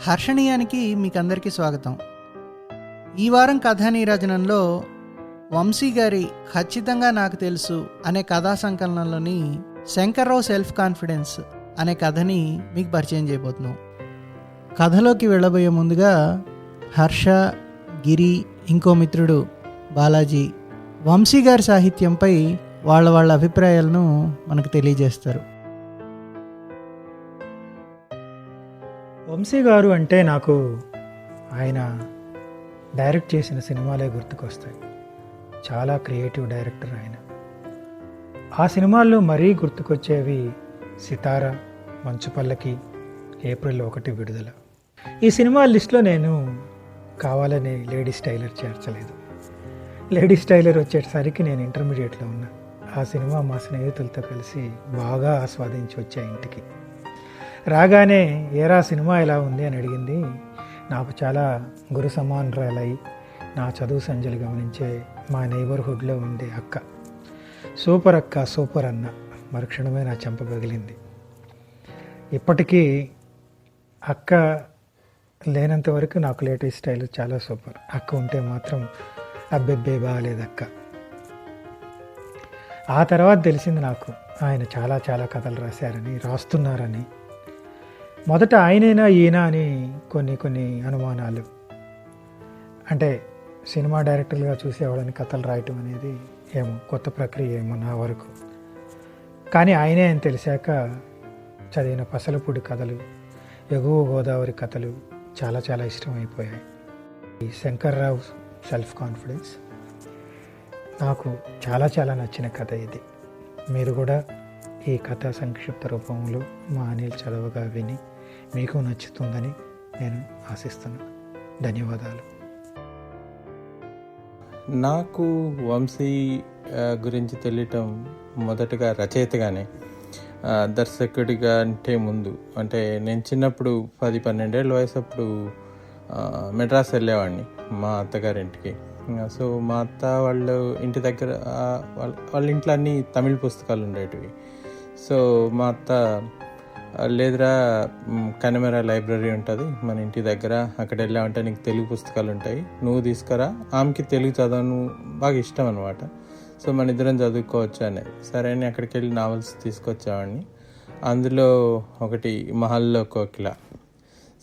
హర్షణీయానికి మీకు అందరికీ స్వాగతం. ఈ వారం కథానీరాజనంలో వంశీ గారి ఖచ్చితంగా నాకు తెలుసు అనే కథా సంకలనంలోని శంకర్రావు సెల్ఫ్ కాన్ఫిడెన్స్ అనే కథని మీకు పరిచయం చేయబోతున్నాం. కథలోకి వెళ్ళబోయే ముందుగా హర్ష గిరి ఇంకో మిత్రుడు బాలాజీ వంశీ గారి సాహిత్యంపై వాళ్ళ వాళ్ళ అభిప్రాయాలను మనకు తెలియజేస్తారు. వంశీ గారు అంటే నాకు ఆయన డైరెక్ట్ చేసిన సినిమాలే గుర్తుకొస్తాయి. చాలా క్రియేటివ్ డైరెక్టర్ ఆయన. ఆ సినిమాల్లో మరీ గుర్తుకొచ్చేవి సితార మంచుపల్లకి ఏప్రిల్ ఒకటి విడుదల. ఈ సినిమా లిస్ట్లో నేను కావాలని లేడీస్ టైలర్ చేర్చలేదు. లేడీస్ టైలర్ వచ్చేసరికి నేను ఇంటర్మీడియట్లో ఉన్నా. ఆ సినిమా మా స్నేహితులతో కలిసి బాగా ఆస్వాదించి వచ్చా ఇంటికి. రాగానే ఏరా సినిమా ఎలా ఉంది? అని అడిగింది. నాకు చాలా గురు సమానురాలై నా చదువు సంజలు గమనించే మా నైబర్హుడ్లో ఉండే అక్క. సూపర్ అక్క సూపర్ అన్న. మరుక్షణమే నా చెంప పగిలింది. ఇప్పటికీ అక్క లేనంత వరకు నాకు లేటెస్ట్ స్టైల్ చాలా సూపర్. అక్క ఉంటే మాత్రం అబ్బెబ్బే బాగాలేదు అక్క. ఆ తర్వాత తెలిసింది నాకు. ఆయన చాలా చాలా కథలు రాశారని రాస్తున్నారని. మొదట ఆయనైనా ఈయన అని కొన్ని కొన్ని అనుమానాలు. అంటే సినిమా డైరెక్టర్లుగా చూసేవాళ్ళని కథలు రాయటం అనేది ఏమో కొత్త ప్రక్రియ ఏమో నా వరకు. కానీ ఆయనే అని తెలిసాక చదివిన పసలపూడి కథలు ఎగువ గోదావరి కథలు చాలా చాలా ఇష్టమైపోయాయి. ఈ శంకర్రావు సెల్ఫ్ కాన్ఫిడెన్స్ నాకు చాలా చాలా నచ్చిన కథ ఇది. మీరు కూడా ఈ కథ సంక్షిప్త రూపంలో మా అనిల్ చదవగా విని మీకు నచ్చుతుందని నేను ఆశిస్తున్నాను ధన్యవాదాలు. నాకు వంశీ గురించి తెలియటం మొదటగా రచయితగానే దర్శకుడిగా అంటే ముందు అంటే నేను చిన్నప్పుడు పది పన్నెండేళ్ళ వయసు అప్పుడు మెడ్రాస్ వెళ్ళేవాడిని మా అత్తగారింటికి. సో మా అత్త వాళ్ళు ఇంటి దగ్గర వాళ్ళ వాళ్ళ ఇంట్లో అన్ని తమిళ పుస్తకాలు ఉండేటివి. సో మా అత్త లేదురా మ్, లైబ్రరీ ఉంటుంది మన ఇంటి దగ్గర. అక్కడ వెళ్ళామంటే నీకు తెలుగు పుస్తకాలు ఉంటాయి. నువ్వు తీసుకురా. ఆమెకి తెలుగు చదవను బాగా ఇష్టం అనమాట సో మన ఇద్దరం చదువుకోవచ్చు అనేది సరే అని అక్కడికి వెళ్ళి నావల్స్ తీసుకొచ్చామని అందులో ఒకటి మహల్లో కోకిల.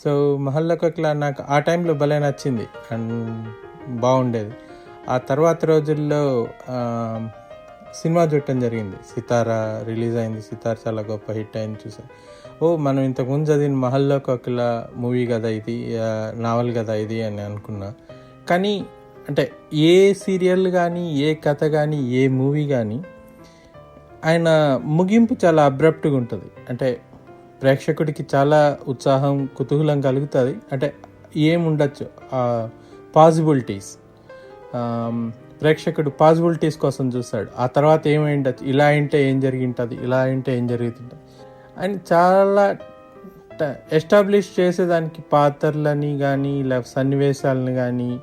సో మహల్లో కోకిల నాకు ఆ టైంలో భలే నచ్చింది. అండ్ బాగుండేది. ఆ తర్వాత రోజుల్లో సినిమా చూడటం జరిగింది. సితారా రిలీజ్ అయింది. సితార చాలా గొప్ప హిట్ అయింది చూసాను ఓ మనం ఇంతకుముందు చదివిన మహల్లో కోకిల మూవీ కదా ఇది నావల్ కదా ఇది అని అనుకున్నా. కానీ అంటే ఏ సీరియల్ కానీ ఏ కథ కానీ ఏ మూవీ కానీ ఆయన ముగింపు చాలా అబ్రప్ట్గా ఉంటుంది. అంటే ప్రేక్షకుడికి చాలా ఉత్సాహం కుతూహలం కలుగుతుంది. అంటే ఏముండొచ్చు? పాసిబిలిటీస్ ప్రేక్షకుడు పాసిబిలిటీస్ కోసం చూస్తాడు. ఆ తర్వాత ఏమై ఇలా అంటే ఏం జరిగింటుంది? ఇలా అంటే ఏం జరుగుతుంటుంది? అని చాలా ఎస్టాబ్లిష్ చేసేదానికి పాత్రలని కానీ ఇలా సన్నివేశాలను కానీ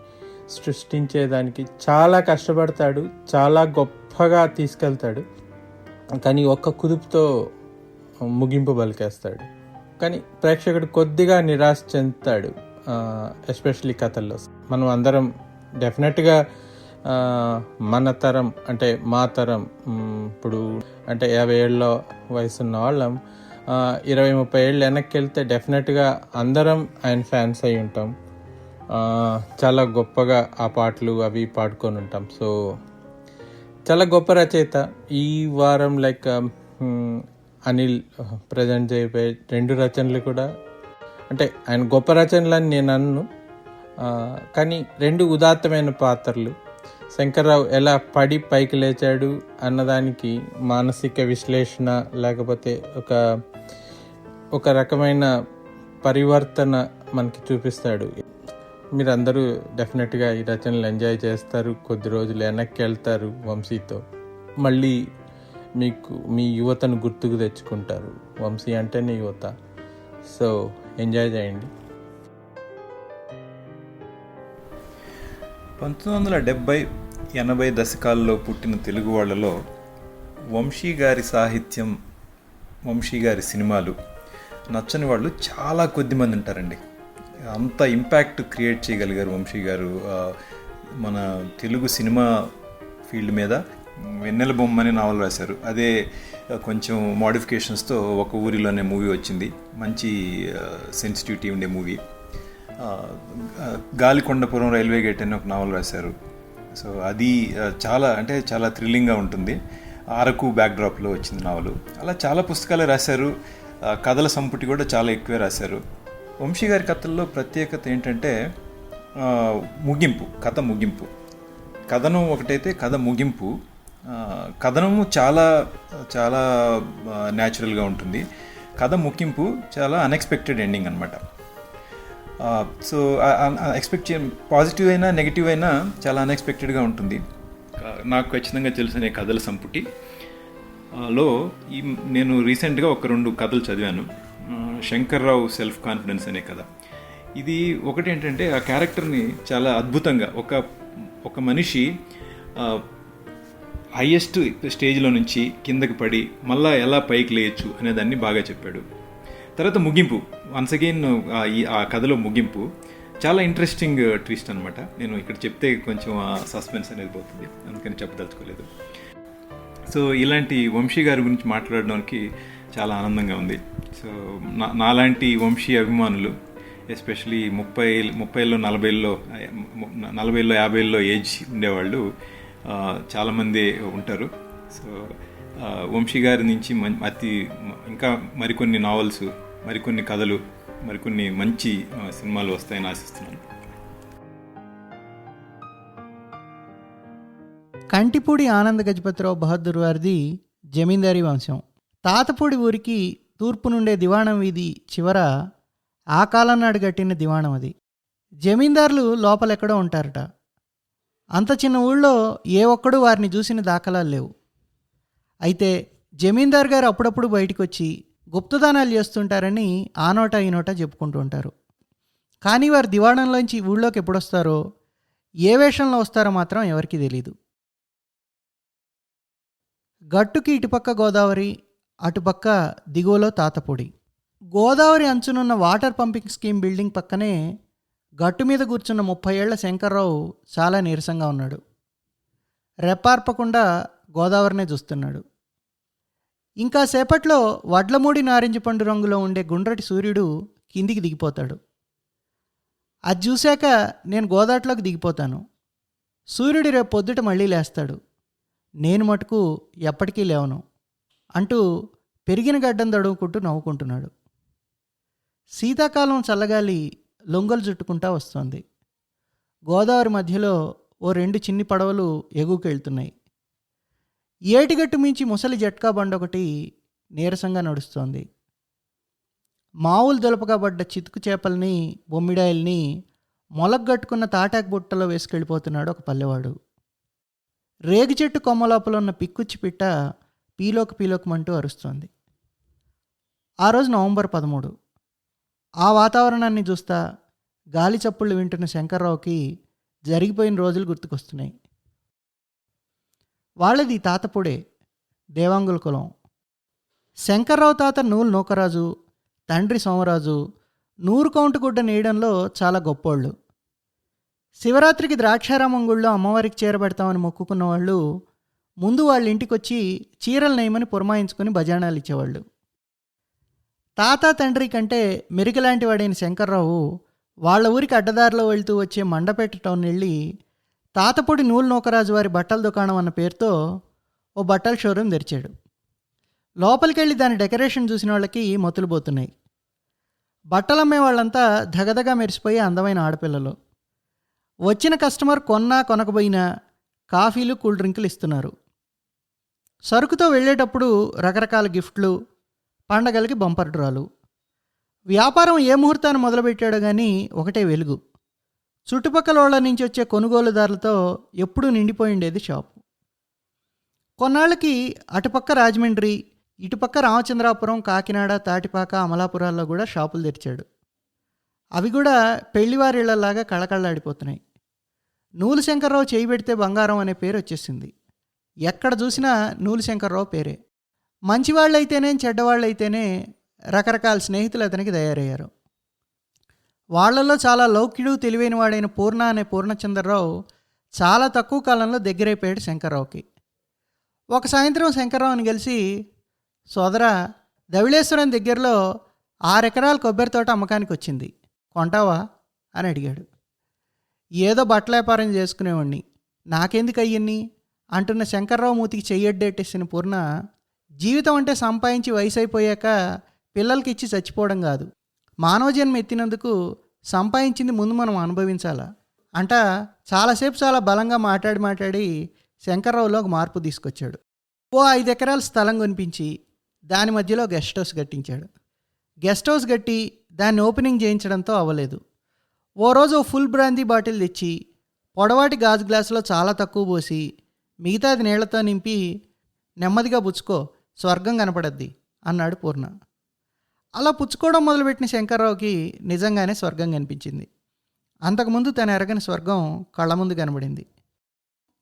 సృష్టించేదానికి చాలా కష్టపడతాడు. చాలా గొప్పగా తీసుకెళ్తాడు. కానీ ఒక్క కుదుపుతో ముగింపు పలికేస్తాడు కానీ ప్రేక్షకుడు కొద్దిగా నిరాశ చెందుతాడు ఎస్పెషలీ కథల్లో. మనం అందరం డెఫినెట్గా మన తరం అంటే మా తరం ఇప్పుడు అంటే యాభై ఏళ్ళ వయసు ఉన్న వాళ్ళం ఇరవై ముప్పై ఏళ్ళు వెనక్కి వెళ్తే డెఫినెట్గా అందరం ఆయన ఫ్యాన్స్ అయి ఉంటాం. చాలా గొప్పగా ఆ పాటలు అవి పాడుకొని ఉంటాం. సో చాలా గొప్ప రచయిత. ఈ వారం లైక్ అనిల్ ప్రజెంట్ చేయబోయే రెండు రచనలు కూడా. అంటే ఆయన గొప్ప రచనలు అని నేను అన్ను. కానీ రెండు ఉదాత్తమైన పాత్రలు. శంకర్రావు ఎలా పడి పైకి లేచాడు అన్నదానికి మానసిక విశ్లేషణ లేకపోతే ఒక ఒక రకమైన పరివర్తన మనకి చూపిస్తాడు. మీరందరూ డెఫినెట్గా ఈ రచనలు ఎంజాయ్ చేస్తారు. కొద్ది రోజులు వెనక్కి వెళ్తారు వంశీతో. మళ్ళీ మీకు మీ యువతను గుర్తుకు తెచ్చుకుంటారు. వంశీ అంటేనే యువత. సో ఎంజాయ్ చేయండి. పంతొమ్మిది వందల డెబ్బై ఎనభై దశకాల్లో పుట్టిన తెలుగు వాళ్ళలో వంశీ గారి సాహిత్యం వంశీ గారి సినిమాలు నచ్చని వాళ్ళు చాలా కొద్ది మంది ఉంటారండి. అంత ఇంపాక్ట్ క్రియేట్ చేయగలిగారు వంశీ గారు. మన తెలుగు సినిమా ఫీల్డ్ మీద వెన్నెల బొమ్మ అనే నావల్ రాశారు. అదే కొంచెం మోడిఫికేషన్స్తో ఒక ఊరిలోనే మూవీ వచ్చింది. మంచి సెన్సిటివిటీ ఉండే మూవీ. గాలికొండపురం రైల్వే గేట్ అని ఒక నావల్ రాశారు. సో అది చాలా అంటే చాలా థ్రిల్లింగ్గా ఉంటుంది. అరకు బ్యాక్డ్రాప్లో వచ్చింది నావలు. అలా చాలా పుస్తకాలు రాశారు. కథల సంపుటి కూడా చాలా ఎక్కువే రాశారు. వంశీ గారి కథల్లో ప్రత్యేకత ఏంటంటే ముగింపు కథ ముగింపు. కథనం ఒకటైతే కథ ముగింపు. కథనము చాలా చాలా న్యాచురల్గా ఉంటుంది. కథ ముగింపు చాలా అన్ఎక్స్పెక్టెడ్ ఎండింగ్ అనమాట సో ఎక్స్పెక్ట్ చే పాజిటివ్ అయినా నెగిటివ్ అయినా చాలా అన్ఎక్స్పెక్టెడ్గా ఉంటుంది. నాకు ఖచ్చితంగా తెలిసిన కథల సంపుటి. లో ఈ నేను రీసెంట్గా ఒక రెండు కథలు చదివాను. శంకర్రావు సెల్ఫ్ కాన్ఫిడెన్స్ అనే కథ. ఇది ఒకటి ఏంటంటే ఆ క్యారెక్టర్ని చాలా అద్భుతంగా ఒక ఒక మనిషి హయ్యెస్ట్ స్టేజ్లో నుంచి కిందకి పడి మళ్ళా ఎలా పైకి లేయచ్చు అనేదాన్ని బాగా చెప్పాడు. తర్వాత ముగింపు. వన్స్ అగైన్ ఈ ఆ కథలో ముగింపు చాలా ఇంట్రెస్టింగ్ ట్విస్ట్ అనమాట నేను ఇక్కడ చెప్తే కొంచెం సస్పెన్స్ అనేది పోతుంది. అందుకని చెప్పదలుచుకోలేదు. సో ఇలాంటి వంశీ గారి గురించి మాట్లాడడానికి చాలా ఆనందంగా ఉంది. సో నా నాలాంటి వంశీ అభిమానులు ఎస్పెషలీ ముప్పై ముప్పైలో నలభైలో నలభైలో యాభైలో ఏజ్ ఉండేవాళ్ళు చాలామంది ఉంటారు. సో వంశీ గారి నుంచి అతి ఇంకా మరికొన్ని నావల్స్ మరికొన్ని కథలు మరికొన్ని మంచి సినిమాలు వస్తాయని ఆశిస్తున్నాను. కంటిపూడి ఆనంద గజపతిరావు బహదూర్ వారిది జమీందారీ వంశం. తాతపూడి ఊరికి తూర్పు నుండే దివాణం వీధి చివర ఆ కాలం నాడు కట్టిన దివాణం అది. జమీందారులు లోపలెక్కడో ఉంటారట. అంత చిన్న ఊళ్ళో ఏ ఒక్కడూ వారిని చూసిన దాఖలాలు లేవు. అయితే జమీందార్ గారు అప్పుడప్పుడు బయటికి వచ్చి గుప్తదానాలు చేస్తుంటారని ఆ నోట ఈ నోట చెప్పుకుంటూ ఉంటారు. కానీ వారు దివాణంలోంచి ఊళ్ళోకి ఎప్పుడొస్తారో ఏ వేషంలో వస్తారో మాత్రం ఎవరికీ తెలియదు గట్టుకి ఇటుపక్క గోదావరి అటుపక్క దిగువలో తాతపొడి. గోదావరి అంచునున్న వాటర్ పంపింగ్ స్కీమ్ బిల్డింగ్ పక్కనే గట్టు మీద కూర్చున్న ముప్పై ఏళ్ళ శంకర్రావు చాలా నీరసంగా ఉన్నాడు. రెప్పార్పకుండా గోదావరినే చూస్తున్నాడు. ఇంకా సేపట్లో వడ్లమూడి నారింజ పండు రంగులో ఉండే గుండ్రటి సూర్యుడు కిందికి దిగిపోతాడు. అది చూశాక నేను గోదాట్లోకి దిగిపోతాను. సూర్యుడు రేపు పొద్దుట మళ్ళీ లేస్తాడు. నేను మటుకు ఎప్పటికీ లేవను అంటూ పెరిగిన గడ్డం దడువుకుంటూ నవ్వుకుంటున్నాడు. శీతాకాలం చల్లగాలి లొంగలు చుట్టుకుంటా వస్తోంది. గోదావరి మధ్యలో ఓ రెండు చిన్ని పడవలు ఎగుకెళ్తున్నాయి ఏటిగట్టు మించి ముసలి జట్కా బండ ఒకటి నీరసంగా నడుస్తోంది. మావులు దులపగా పడ్డ చితుకు చేపల్ని బొమ్మిడాయిల్ని మొలగట్టుకున్న తాటాకు బుట్టలో వేసుకెళ్ళిపోతున్నాడు ఒక పల్లెవాడు. రేగి చెట్టు కొమ్మ లోపల ఉన్న పిక్కుచ్చి పిట్ట పీలోకి పీలోకమంటూ అరుస్తోంది. ఆ రోజు నవంబర్ పదమూడు. ఆ వాతావరణాన్ని చూస్తా గాలి చప్పుళ్ళు వింటున్న శంకర్రావుకి జరిగిపోయిన రోజులు గుర్తుకొస్తున్నాయి. వాళ్ళది తాతపుడే దేవాంగుల కులం. శంకర్రావు తాత నూలు నూకరాజు తండ్రి సోమరాజు నూరు కౌంటు గుడ్డ నేయడంలో చాలా గొప్పోళ్ళు. శివరాత్రికి ద్రాక్షారామం గుళ్ళో అమ్మవారికి చేరబెడతామని మొక్కుకున్న వాళ్ళు ముందు వాళ్ళ ఇంటికి వచ్చి చీరలు నేయమని పురమాయించుకొని భజనాలు ఇచ్చేవాళ్ళు. తాత తండ్రి కంటే మెరికలాంటి వాడైన శంకర్రావు వాళ్ళ ఊరికి అడ్డదారిలో వెళ్తూ వచ్చే మండపేట టౌన్ వెళ్ళి తాతపూడి నూలు నూకరాజు వారి బట్టల దుకాణం అన్న పేరుతో ఓ బట్టల షోరూమ్ తెరిచాడు. లోపలికి వెళ్ళి దాని డెకరేషన్ చూసిన వాళ్ళకి మొతులు పోతున్నాయి. బట్టలు అమ్మే వాళ్ళంతా ధగధగా మెరిసిపోయి అందమైన ఆడపిల్లలు. వచ్చిన కస్టమర్ కొన్నా కొనకపోయినా కాఫీలు కూల్ డ్రింకులు ఇస్తున్నారు. సరుకుతో వెళ్ళేటప్పుడు రకరకాల గిఫ్ట్లు పండగలకి బంపర్ డ్రాలు. వ్యాపారం ఏ ముహూర్తాన్ని మొదలుపెట్టాడో కానీ ఒకటే వెలుగు. చుట్టుపక్కల వాళ్ళ నుంచి వచ్చే కొనుగోలుదారులతో ఎప్పుడూ నిండిపోయి ఉండేది షాపు. కొన్నాళ్ళకి అటుపక్క రాజమండ్రి ఇటుపక్క రామచంద్రాపురం కాకినాడ తాటిపాక అమలాపురాల్లో కూడా షాపులు తెరిచాడు. అవి కూడా పెళ్ళివారిళ్ళలాగా కళకళలాడిపోతున్నాయి. నూలు శంకర్రావు చేయి పెడితే బంగారం అనే పేరు వచ్చేసింది. ఎక్కడ చూసినా నూలు శంకర్రావు పేరే. మంచివాళ్ళైతేనే చెడ్డవాళ్ళైతేనే రకరకాల స్నేహితులు అతనికి తయారయ్యారు. వాళ్ళల్లో చాలా లౌకిడు తెలివైన వాడైన పూర్ణ అనే పూర్ణచంద్రరావు చాలా తక్కువ కాలంలో దగ్గరైపోయాడు శంకర్రావుకి. ఒక సాయంత్రం శంకర్రావుని కలిసి సోదరా ధవిళేశ్వరం దగ్గరలో ఆరెకరాల కొబ్బరి తోట అమ్మకానికి వచ్చింది కొంటావా? అని అడిగాడు. ఏదో బట్టల వ్యాపారం చేసుకునేవాడిని నాకెందుకు అయ్యన్ని? అంటున్న శంకర్రావు మూతికి చెయ్యడ్డేటేసిన పూర్ణ జీవితం అంటే సంపాదించి వయసు అయిపోయాక పిల్లలకి ఇచ్చి చచ్చిపోవడం కాదు. మానవ జన్మ ఎత్తినందుకు సంపాదించింది ముందు మనం అనుభవించాలా? అంట చాలాసేపు చాలా బలంగా మాట్లాడి మాట్లాడి శంకర్రావులో ఒక మార్పు తీసుకొచ్చాడు. ఓ ఐదు ఎకరాల స్థలం కొనిపించి దాని మధ్యలో గెస్ట్ హౌస్ కట్టించాడు. గెస్ట్ హౌస్ కట్టి దాన్ని ఓపెనింగ్ చేయించడంతో అవ్వలేదు. ఓ రోజు ఓ ఫుల్ బ్రాందీ బాటిల్ తెచ్చి పొడవాటి గాజు గ్లాసులో చాలా తక్కువ పోసి మిగతాది నీళ్ళతో నింపి నెమ్మదిగా పుచ్చుకో స్వర్గం కనపడద్ది అన్నాడు పూర్ణ. అలా పుచ్చుకోవడం మొదలుపెట్టిన శంకర్రావుకి నిజంగానే స్వర్గం కనిపించింది. అంతకుముందు తన ఎరగని స్వర్గం కళ్ళ ముందు కనబడింది.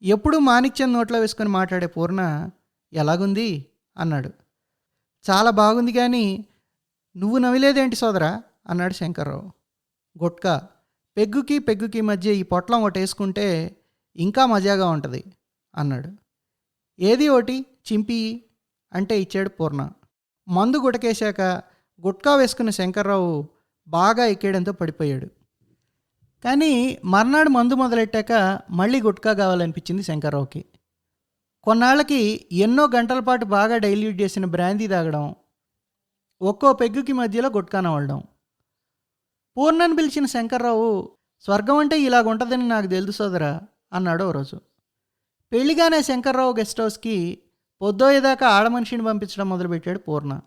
ఎప్పుడూ మాణిక్యం నోట్లో వేసుకొని మాట్లాడే పూర్ణ ఎలాగుంది? అన్నాడు. చాలా బాగుంది కానీ నువ్వు నవ్విలేదేంటి సోదరా? అన్నాడు శంకర్రావు. గుట్కా పెగ్గుకి పెగ్గుకి మధ్య ఈ పొట్లం ఒకటి వేసుకుంటే ఇంకా మజాగా ఉంటుంది అన్నాడు. ఏది ఒకటి? చింపి అంటే ఇచ్చాడు పూర్ణ. మందు గుటకేశాక గుట్కా వేసుకున్న శంకర్రావు బాగా ఎక్కేయడంతో పడిపోయాడు. కానీ మర్నాడు మందు మొదలెట్టాక మళ్ళీ గుట్కా కావాలనిపించింది శంకర్రావుకి. కొన్నాళ్ళకి ఎన్నో గంటల పాటు బాగా డైల్యూట్ చేసిన బ్రాందీ తాగడం ఒక్కో పెగ్గుకి మధ్యలో గుట్కాన నవ్వడం పూర్ణని పిలిచిన శంకర్రావు స్వర్గం అంటే ఇలాగుంటుందని నాకు తెలుసు సోదరా అన్నాడు ఓ రోజు. పెళ్ళిగానే శంకర్రావు గెస్ట్ హౌస్కి పొద్దోయేదాకా ఆడ మనిషిని పంపించడం మొదలుపెట్టాడు పూర్ణ.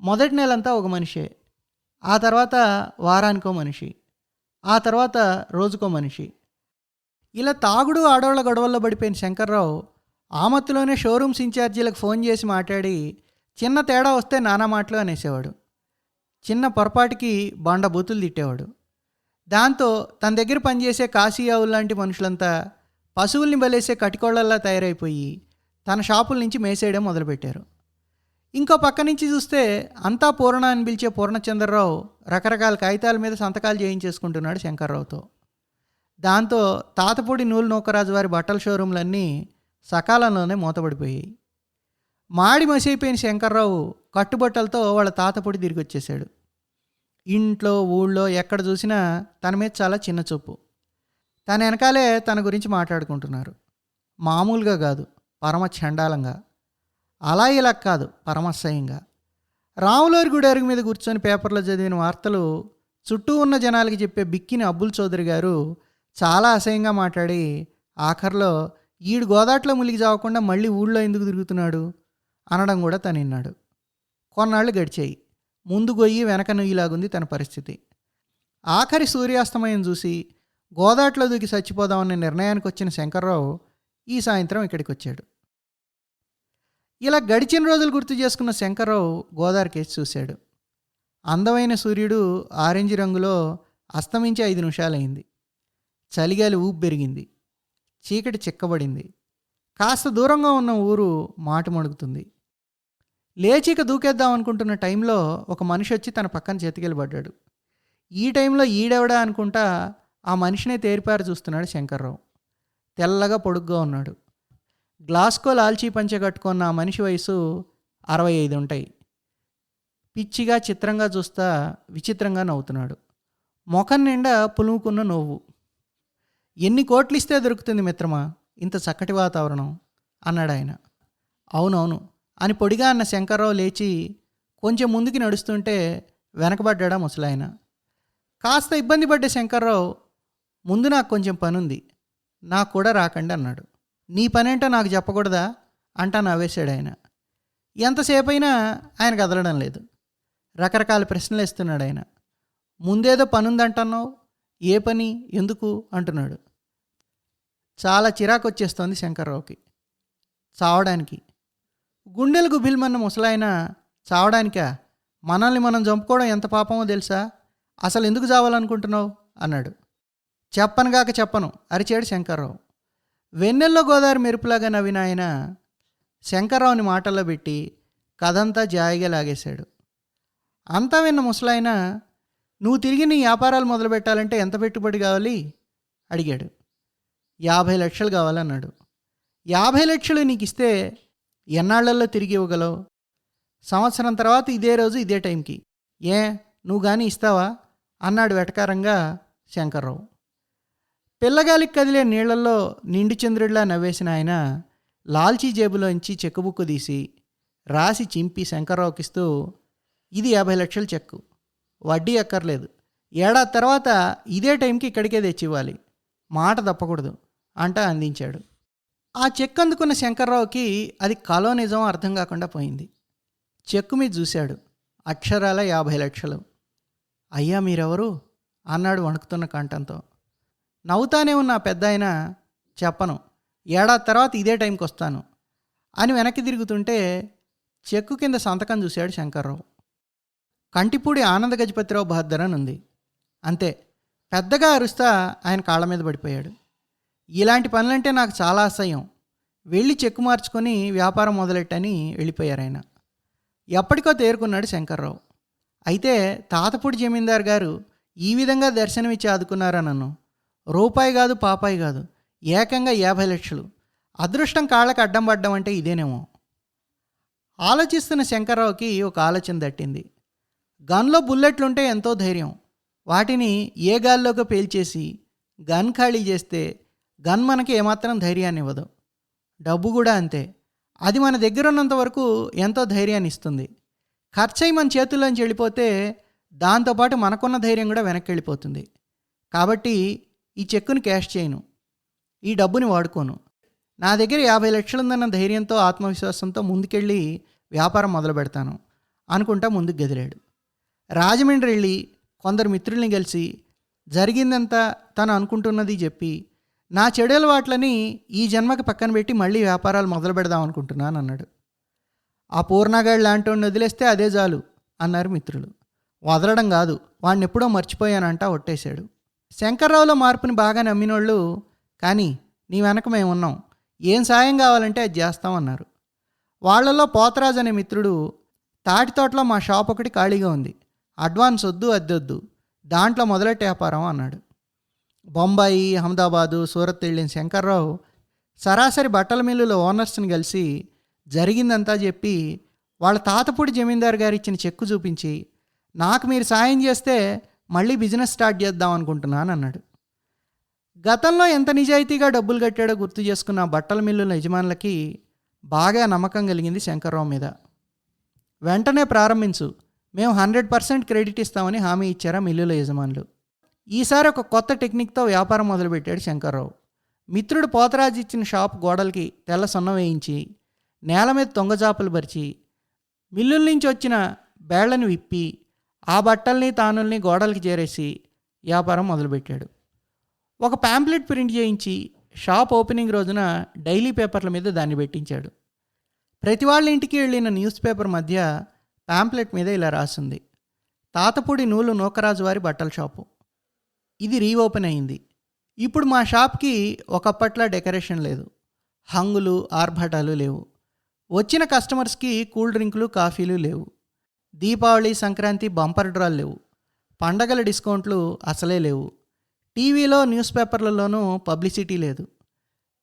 మొదటి నెలంతా ఒక మనిషే ఆ తర్వాత వారానికో మనిషి ఆ తర్వాత రోజుకో మనిషి. ఇలా తాగుడు ఆడవాళ్ళ గొడవల్లో పడిపోయిన శంకర్రావు ఆమత్తులోనే షోరూమ్స్ ఇన్ఛార్జీలకు ఫోన్ చేసి మాట్లాడి చిన్న తేడా వస్తే నానా మాటలు అనేసేవాడు. చిన్న పొరపాటుకి బండ బూతులు తిట్టేవాడు. దాంతో తన దగ్గర పనిచేసే కాశీయావులు లాంటి మనుషులంతా పశువుల్ని బలేసే కటికోళ్ళలా తయారైపోయి తన షాపుల నుంచి మేసేయడం మొదలుపెట్టారు. ఇంకో పక్క నుంచి చూస్తే అంతా పూర్ణ అని పిలిచే పూర్ణచంద్రరావు రకరకాల కాగితాల మీద సంతకాలు చేయించేసుకుంటున్నాడు శంకర్రావుతో. దాంతో తాతపూడి నూలు నూకరాజు వారి బట్టల షోరూంలన్నీ సకాలంలోనే మూతపడిపోయాయి. మాడి మసైపోయిన శంకర్రావు కట్టుబట్టలతో వాళ్ళ తాతపూడి తిరిగి వచ్చేసాడు ఇంట్లో ఊళ్ళో ఎక్కడ చూసినా తన మీద చాలా చిన్న చూపు. తన వెనకాలే తన గురించి మాట్లాడుకుంటున్నారు. మామూలుగా కాదు పరమ చండాలంగా. అలా ఇలా కాదు పరమశయంగా రాములోరి గుడి అరుగు మీద కూర్చొని పేపర్లో చదివిన వార్తలు చుట్టూ ఉన్న జనాలకి చెప్పే బిక్కిని అబ్బుల్ చౌదరి గారు చాలా అసహ్యంగా మాట్లాడి ఆఖరిలో ఈడు గోదాట్లో ములిగి చావకుండా మళ్ళీ ఊళ్ళో ఎందుకు తిరుగుతున్నాడు అనడం కూడా తను విన్నాడు. కొన్నాళ్ళు గడిచాయి. ముందు గొయ్యి వెనక నుయ్యిలాగుంది తన పరిస్థితి. ఆఖరి సూర్యాస్తమయం చూసి గోదాట్లో దూకి చచ్చిపోదామనే నిర్ణయానికి వచ్చిన శంకర్రావు ఈ సాయంత్రం ఇక్కడికి వచ్చాడు ఇలా గడిచిన రోజులు గుర్తు చేసుకున్న శంకర్రావు గోదావరి కేసి చూశాడు. అందమైన సూర్యుడు ఆరెంజ్ రంగులో అస్తమించి ఐదు నిమిషాలైంది. చలిగాలి ఊపు పెరిగింది. చీకటి చిక్కబడింది. కాస్త దూరంగా ఉన్న ఊరు మాట మడుగుతుంది. లేచిక దూకేద్దాం అనుకుంటున్న టైంలో ఒక మనిషి వచ్చి తన పక్కన చేతికెళ్ళబడ్డాడు. ఈ టైంలో ఈడెవడా అనుకుంటా ఆ మనిషినే తేరిపారి చూస్తున్నాడు శంకర్రావు. తెల్లగా పొడుగ్గా ఉన్నాడు. గ్లాస్కో లాల్చీ పంచె కట్టుకున్న మనిషి వయసు అరవై ఐదు ఉంటాయి. పిచ్చిగా చిత్రంగా చూస్తా విచిత్రంగా నవ్వుతున్నాడు. ముఖం నిండా పులుముకున్న నవ్వు. ఎన్ని కోట్లు ఇస్తే దొరుకుతుంది మిత్రమా? ఇంత చక్కటి వాతావరణం అన్నాడు ఆయన. అవునవును అని పొడిగా అన్న శంకర్రావు లేచి కొంచెం ముందుకి నడుస్తుంటే వెనకబడ్డా ముసలాయన. కాస్త ఇబ్బంది పడ్డ శంకర్రావు ముందు నాకు కొంచెం పనుంది నాకు కూడా రాకండి అన్నాడు. నీ పనేంటో నాకు చెప్పకూడదా? అంటా నవ్వేశాడు ఆయన ఎంతసేపైనా ఆయన కదలడం లేదు. రకరకాల ప్రశ్నలు ఇస్తున్నాడు ఆయన. ముందేదో పనుందంటున్నావు? ఏ పని? ఎందుకు? అంటున్నాడు. చాలా చిరాకు వచ్చేస్తోంది శంకర్రావుకి. చావడానికి. గుండెలు గుబిల్మన్న ముసలాయన చావడానికా? మనల్ని మనం చంపుకోవడం ఎంత పాపమో తెలుసా? అసలు ఎందుకు చావాలనుకుంటున్నావు? అన్నాడు. చెప్పనుగాక చెప్పను అరిచాడు శంకర్రావు. వెన్నెల్లో గోదావరి మెరుపులాగా నవ్విన ఆయన శంకర్రావుని మాటల్లో పెట్టి కథంతా జాయిగా లాగేశాడు. అంతా విన్న ముసలాయన నువ్వు తిరిగి నీ వ్యాపారాలు మొదలు పెట్టాలంటే ఎంత పెట్టుబడి కావాలి? అడిగాడు. యాభై లక్షలు కావాలన్నాడు. యాభై లక్షలు నీకు ఇస్తే ఎన్నాళ్ళలో తిరిగి ఇవ్వగలవు? సంవత్సరం తర్వాత ఇదే రోజు ఇదే టైంకి. ఏ నువ్వు కానీ ఇస్తావా? అన్నాడు వెటకారంగా శంకర్రావు. పిల్లగాలికి కదిలే నీళ్ళలో నిండు చంద్రుడిలా నవ్వేసిన ఆయన లాల్చీ జేబులోంచి చెక్కు బుక్కు తీసి రాసి చింపి శంకర్రావుకిస్తూ ఇది యాభై లక్షల చెక్కు. వడ్డీ అక్కర్లేదు. ఏడాది తర్వాత ఇదే టైంకి ఇక్కడికే తెచ్చివ్వాలి. మాట తప్పకూడదు అంట అందించాడు. ఆ చెక్ అందుకున్న శంకర్రావుకి అది కలో నిజం అర్థం కాకుండా పోయింది. చెక్కు మీద చూశాడు. అక్షరాల యాభై లక్షలు. అయ్యా మీరెవరు? అన్నాడు వణుకుతున్న కంఠంతో. నవ్వుతానే ఉన్న పెద్ద ఆయన చెప్పను. ఏడాది తర్వాత ఇదే టైంకి వస్తాను అని వెనక్కి తిరుగుతుంటే చెక్కు కింద సంతకం చూశాడు శంకర్రావు. కంటిపూడి ఆనంద గజపతిరావు బహద్దర్ అని ఉంది. అంతే పెద్దగా అరుస్తా ఆయన కాళ్ళ మీద పడిపోయాడు. ఇలాంటి పనులంటే నాకు చాలా అసహ్యం. వెళ్ళి చెక్కు మార్చుకొని వ్యాపారం మొదలెట్టని వెళ్ళిపోయారు ఆయన. ఎప్పటికో తేరుకున్నాడు శంకర్రావు. అయితే తాతపూడి జమీందార్ గారు ఈ విధంగా దర్శనమిచ్చి ఆదుకున్నారా నన్ను? రూపాయి కాదు పాపాయి కాదు. ఏకంగా యాభై లక్షలు. అదృష్టం కాళ్ళకు అడ్డం పడ్డం అంటే ఇదేనేమో. ఆలోచిస్తున్న శంకర్రావుకి ఒక ఆలోచన దట్టింది. గన్లో బుల్లెట్లుంటే ఎంతో ధైర్యం. వాటిని ఏ గాల్లోకి పేల్చేసి గన్ ఖాళీ చేస్తే గన్ మనకి ఏమాత్రం ధైర్యాన్ని ఇవ్వదు. డబ్బు కూడా అంతే. అది మన దగ్గర ఉన్నంత వరకు ఎంతో ధైర్యాన్ని ఇస్తుంది. ఖర్చయి మన చేతుల్లోంచి వెళ్ళిపోతే దాంతోపాటు మనకున్న ధైర్యం కూడా వెనక్కి వెళ్ళిపోతుంది. కాబట్టి ఈ చెక్కుని క్యాష్ చేయను. ఈ డబ్బుని వాడుకోను. నా దగ్గర యాభై లక్షలుందన్న ధైర్యంతో ఆత్మవిశ్వాసంతో ముందుకెళ్ళి వ్యాపారం మొదలు పెడతాను అనుకుంటా ముందుకు గదిలాడు. రాజమండ్రి వెళ్ళి కొందరు మిత్రుల్ని కలిసి జరిగిందంతా తను అనుకుంటున్నది చెప్పి నా చెడు వాట్లని ఈ జన్మకి పక్కన పెట్టి మళ్ళీ వ్యాపారాలు మొదలు పెడదాం అనుకుంటున్నాను అన్నాడు. ఆ పూర్ణగాడు లాంటి వదిలేస్తే అదే చాలు అన్నారు మిత్రులు. వదలడం కాదు వాడిని ఎప్పుడో మర్చిపోయానంట ఒట్టేశాడు. శంకర్రావులో మార్పుని బాగా నమ్మినోళ్ళు కానీ నీ వెనక మేము ఉన్నాం. ఏం సాయం కావాలంటే అది చేస్తామన్నారు. వాళ్ళలో పోతరాజు అనే మిత్రుడు తాటి తోటలో మా షాప్ ఒకటి ఖాళీగా ఉంది. అడ్వాన్స్ వద్దు అద్దొద్దు దాంట్లో మొదలెట్టే వ్యాపారం అన్నాడు. బొంబాయి అహ్మదాబాదు సూరత్ వెళ్ళిన శంకర్రావు సరాసరి బట్టల మిల్లులో ఓనర్స్ని కలిసి జరిగిందంతా చెప్పి వాళ్ళ తాతపూడి జమీందారు గారు ఇచ్చిన చెక్కు చూపించి నాకు మీరు సాయం చేస్తే మళ్ళీ బిజినెస్ స్టార్ట్ చేద్దాం అనుకుంటున్నాను అన్నాడు. గతంలో ఎంత నిజాయితీగా డబ్బులు కట్టాడో గుర్తు చేసుకున్న బట్టల మిల్లుల యజమానులకి బాగా నమ్మకం కలిగింది శంకర్రావు మీద. వెంటనే ప్రారంభించు. మేము హండ్రెడ్ పర్సెంట్ క్రెడిట్ ఇస్తామని హామీ ఇచ్చారా మిల్లుల యజమానులు. ఈసారి ఒక కొత్త టెక్నిక్తో వ్యాపారం మొదలుపెట్టాడు శంకర్రావు. మిత్రుడు పోతరాజు ఇచ్చిన షాప్ గోడలకి తెల్ల సొన్న వేయించి నేల మీద తొంగజాపలు పరిచి మిల్లుల నుంచి వచ్చిన బేళ్ళను విప్పి ఆ బట్టల్ని తానుల్ని గోడలకి చేరేసి వ్యాపారం మొదలుపెట్టాడు. ఒక ప్యాంప్లెట్ ప్రింట్ చేయించి షాప్ ఓపెనింగ్ రోజున డైలీ పేపర్ల మీద దాన్ని పెట్టించాడు. ప్రతి వాళ్ళ ఇంటికి వెళ్ళిన న్యూస్ పేపర్ మధ్య ప్యాంప్లెట్ మీద ఇలా రాసింది. తాతపూడి నూలు నూకరాజు వారి బట్టల షాపు. ఇది రీఓపెన్ అయింది. ఇప్పుడు మా షాప్కి ఒకప్పట్లా డెకరేషన్ లేదు. హంగులు ఆర్భటాలు లేవు. వచ్చిన కస్టమర్స్కి కూల్ డ్రింకులు కాఫీలు లేవు. దీపావళి సంక్రాంతి బంపర్ డ్రాలు లేవు. పండగల డిస్కౌంట్లు అసలే లేవు. టీవీలో న్యూస్ పేపర్లలోనూ పబ్లిసిటీ లేదు.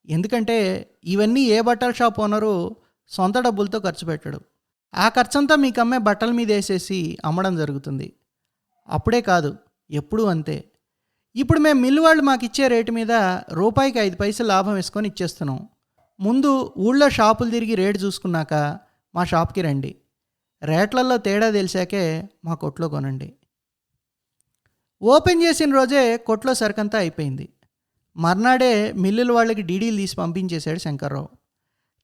ఎందుకంటే ఇవన్నీ ఏ బట్టల షాప్ ఓనరు సొంత డబ్బులతో ఖర్చు పెట్టడు. ఆ ఖర్చంతా మీకు అమ్మే బట్టల మీద వేసేసి అమ్మడం జరుగుతుంది. అప్పుడే కాదు ఎప్పుడూ అంతే. ఇప్పుడు మేము మిల్లు వాళ్ళు మాకు ఇచ్చే రేటు మీద రూపాయికి ఐదు పైసలు లాభం వేసుకొని ఇచ్చేస్తున్నాం. ముందు ఊళ్ళో షాపులు తిరిగి రేటు చూసుకున్నాక మా షాప్కి రండి. రేట్లలో తేడా తెలిసాకే మా కొట్లో కొనండి. ఓపెన్ చేసిన రోజే కొట్లో సరికంతా అయిపోయింది. మర్నాడే మిల్లుల వాళ్ళకి డీడీలు తీసి పంపించేశాడు శంకర్రావు.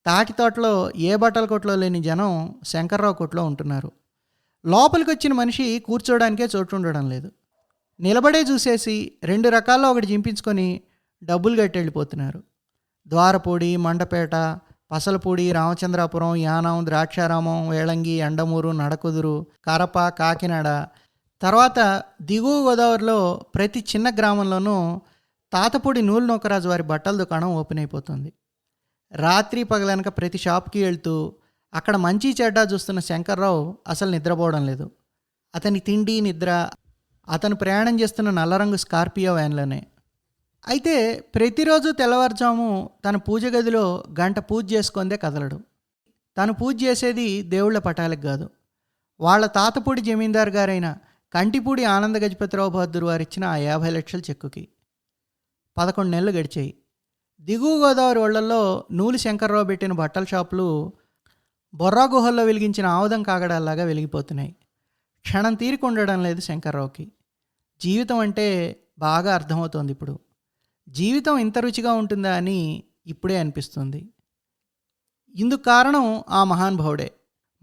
తాటి తోటలో ఏ బట్టల కొట్లో లేని జనం శంకర్రావు కొట్లో ఉంటున్నారు. లోపలికి వచ్చిన మనిషి కూర్చోడానికే చోటు ఉండడం లేదు. నిలబడే చూసేసి రెండు రకాల్లో ఒకటి చింపించుకొని డబ్బులు కట్టి వెళ్ళిపోతున్నారు ద్వారపూడి మండపేట పసలపూడి రామచంద్రాపురం యానం ద్రాక్షారామం వేళంగి ఎండమూరు నడకుదురు కరప కాకినాడ. తర్వాత దిగువ గోదావరిలో ప్రతి చిన్న గ్రామంలోనూ తాతపూడి నూలు నూకరాజు వారి బట్టల దుకాణం ఓపెన్ అయిపోతుంది. రాత్రి పగలనక ప్రతి షాప్కి వెళ్తూ అక్కడ మంచి చెడ్డ చూస్తున్న శంకర్రావు అసలు నిద్రపోవడం లేదు. అతని తిండి నిద్ర అతను ప్రయాణం చేస్తున్న నల్లరంగు స్కార్పియో వ్యాన్లోనే. అయితే ప్రతిరోజు తెల్లవారుజాము తన పూజ గదిలో గంట పూజ చేసుకుందే కదలడు. తను పూజ చేసేది దేవుళ్ళ పటాలకు కాదు. వాళ్ళ తాతపూడి జమీందారు గారైన కంటిపూడి ఆనంద గజపతిరావు బహదూర్ వారు ఇచ్చిన ఆ యాభై లక్షల చెక్కుకి పదకొండు నెలలు గడిచాయి. దిగువ గోదావరి ఓళ్ళలో నూలు శంకర్రావు పెట్టిన బట్టల షాపులు బొర్రా గుహల్లో వెలిగించిన ఆముదం కాగడాల్లాగా వెలిగిపోతున్నాయి. క్షణం తీరిక ఉండడం లేదు శంకర్రావుకి. జీవితం అంటే బాగా అర్థమవుతోంది ఇప్పుడు. జీవితం ఇంత రుచిగా ఉంటుందా అని ఇప్పుడే అనిపిస్తుంది. ఇందుకు కారణం ఆ మహానుభావుడే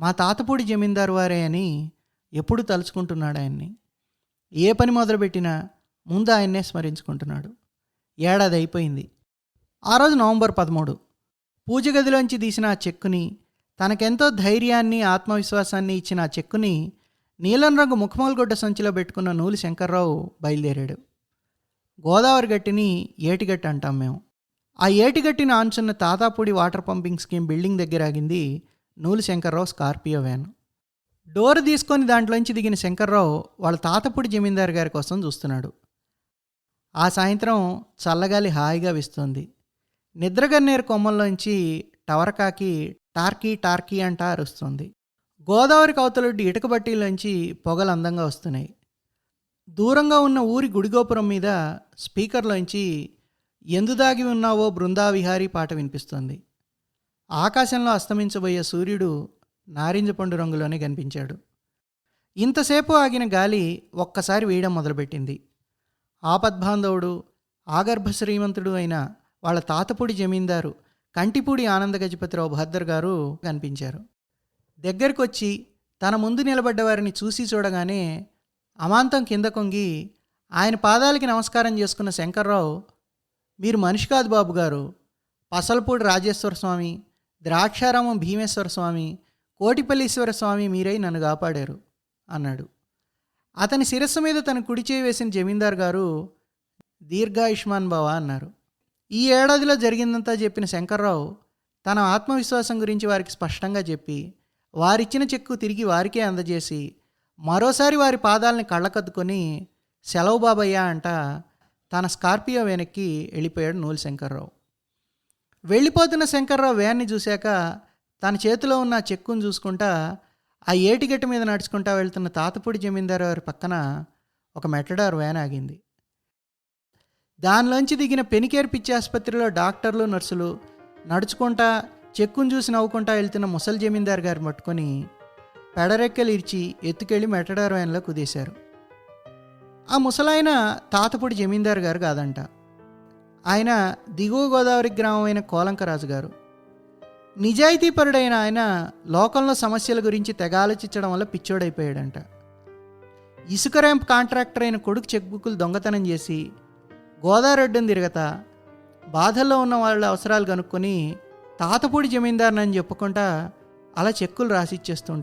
మా తాతపూడి జమీందారు వారే అని ఎప్పుడు తలుచుకుంటున్నాడు ఆయన్ని. ఏ పని మొదలుపెట్టినా ముందు ఆయన్నే స్మరించుకుంటున్నాడు. ఏడాది అయిపోయింది. ఆ రోజు నవంబర్ పదమూడు. పూజ గదిలోంచి తీసిన ఆ చెక్కుని తనకెంతో ధైర్యాన్ని ఆత్మవిశ్వాసాన్ని ఇచ్చిన ఆ చెక్కుని నీలం రంగు ముఖమల్గొడ్డ సంచిలో పెట్టుకున్న నూలి శంకర్రావు బయలుదేరాడు. గోదావరి గట్టిని ఏటిగట్టి అంటాం మేము. ఆ ఏటిగట్టిని ఆంచున్న Tatapudi water pumping scheme building దగ్గర ఆగింది నూలు శంకర్రావు స్కార్పియో వ్యాన్. డోర్ తీసుకొని దాంట్లోంచి దిగిన శంకర్రావు వాళ్ళ తాతపూడి జమీందారు గారి కోసం చూస్తున్నాడు. ఆ సాయంత్రం చల్లగాలి హాయిగా వీస్తోంది. నిద్రగన్నేరు కొమ్మల్లోంచి టవరకాకి టార్కీ టార్కీ అంటా అరుస్తుంది. గోదావరి కవతలొడ్డి ఇటుక బట్టీలోంచి పొగలు అందంగా వస్తున్నాయి. దూరంగా ఉన్న ఊరి గుడిగోపురం మీద స్పీకర్లోంచి ఎందుదాగి ఉన్నావో బృందావిహారి పాట వినిపిస్తోంది. ఆకాశంలో అస్తమించబోయే సూర్యుడు నారింజ పండు రంగులోనే కనిపించాడు. ఇంతసేపు ఆగిన గాలి ఒక్కసారి వేయడం మొదలుపెట్టింది. ఆపద్బాంధవుడు ఆగర్భ శ్రీమంతుడు అయిన వాళ్ళ తాతపూడి జమీందారు కంటిపూడి ఆనంద గజపతిరావు భద్దర్ గారు కనిపించారు. దగ్గరకొచ్చి తన ముందు నిలబడ్డ వారిని చూసి చూడగానే అమాంతం కింద కొంగి ఆయన పాదాలకి నమస్కారం చేసుకున్న శంకర్రావు మీరు మనిషి కాదు బాబు గారు. పసలపూడి రాజేశ్వర స్వామి ద్రాక్షారామం భీమేశ్వర స్వామి కోటిపల్లీశ్వర స్వామి మీరై నన్ను కాపాడారు అన్నాడు. అతని శిరస్సు మీద తన కుడి చేయి వేసిన జమీందార్ గారు దీర్ఘాయుష్మాన్ బావ అన్నారు. ఈ ఏడాదిలో జరిగిందంతా చెప్పిన శంకర్రావు తన ఆత్మవిశ్వాసం గురించి వారికి స్పష్టంగా చెప్పి వారిచ్చిన చెక్కు తిరిగి వారికే అందజేసి మరోసారి వారి పాదాలని కళ్ళకద్దుకొని సెలవు బాబయ్య అంట తన స్కార్పియో వెనక్కి వెళ్ళిపోయాడు నూలు శంకర్రావు. వెళ్ళిపోతున్న శంకర్రావు వ్యాన్ని చూశాక తన చేతిలో ఉన్న చెక్కును చూసుకుంటా ఆ ఏటిగట్టు మీద నడుచుకుంటా వెళ్తున్న తాతపూడి జమీందారు వారి పక్కన ఒక మెటడార్ వ్యాన్ ఆగింది. దానిలోంచి దిగిన పెనికేర్ పిచ్చి ఆసుపత్రిలో డాక్టర్లు నర్సులు నడుచుకుంటా చెక్కును చూసి నవ్వుకుంటా వెళ్తున్న ముసలి జమీందారు గారు పట్టుకొని పెడరెక్కలు ఇర్చి ఎత్తుకెళ్ళి మెటడార్ వ్యాన్లో కుదేశారు. ఆ ముసలాయన తాతపూడి జమీందారు గారు కాదంట. ఆయన దిగువ గోదావరి గ్రామం అయిన కోలంకరాజు గారు. నిజాయితీపరుడైన ఆయన లోకంలో సమస్యల గురించి తెగ ఆలోచించడం వల్ల పిచ్చోడైపోయాడంట. ఇసుక ర్యాంప్ కాంట్రాక్టర్ అయిన కొడుకు చెక్ బుక్కులు దొంగతనం చేసి గోదావరెడ్డిని తిరగతా బాధల్లో ఉన్న వాళ్ళ అవసరాలు కనుక్కొని తాతపూడి జమీందారునని చెప్పుకుంటా అలా చెక్కులు రాసిచ్చేస్తూ